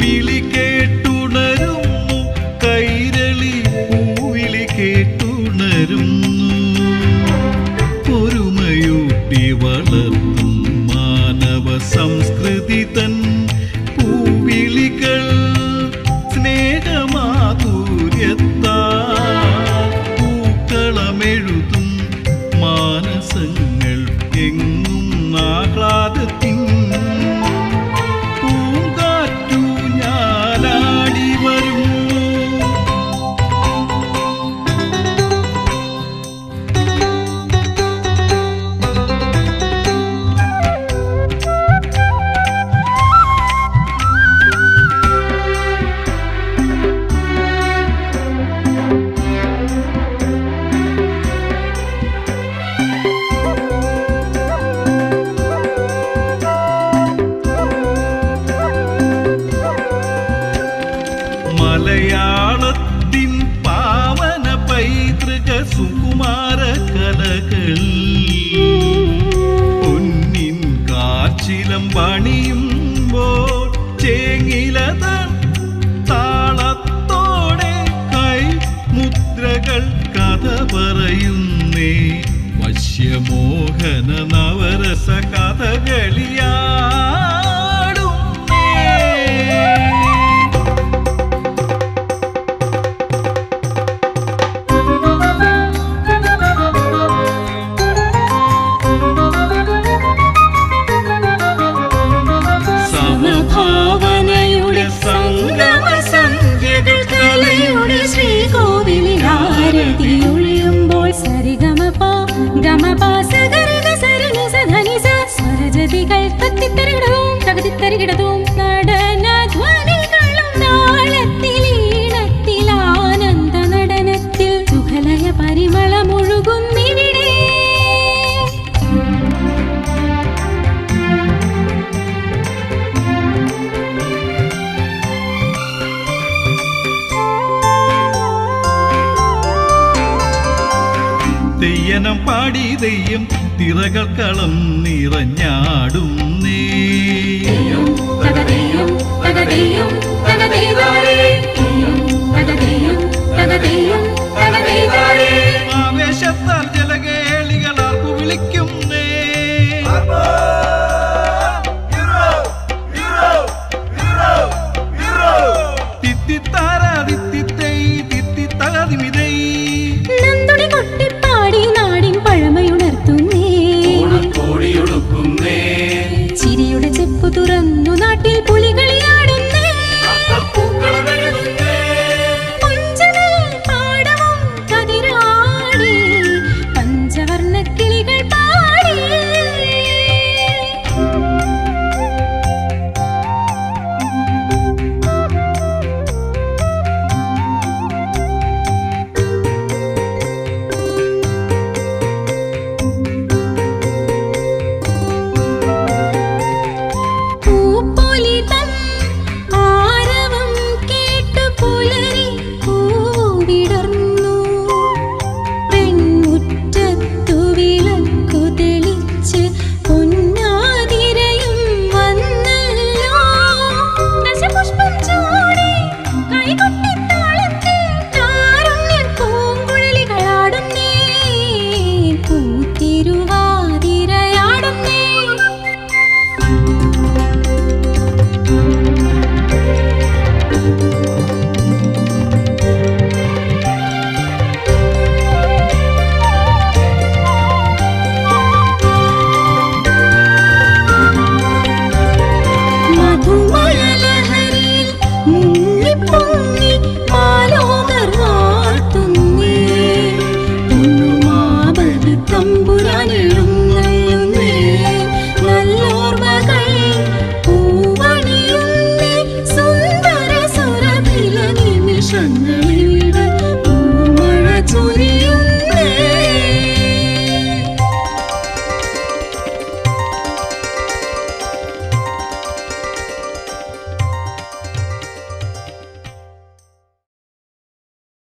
വിളി കേട്ടുണരുന്നു കൈരളി പൂവിളി കേട്ടുണരുന്നു. സംസ്കൃതി തന്നെ. sừng സുകുമാര കലകൾ പൊന്നിൻ കാച്ചിലം പണിയും തെയ്യനം പാടി തെയ്യം തിറകൾ കളം നിറഞ്ഞാടുന്നേ. നീ തകതെയ്യം തകതെയ്യം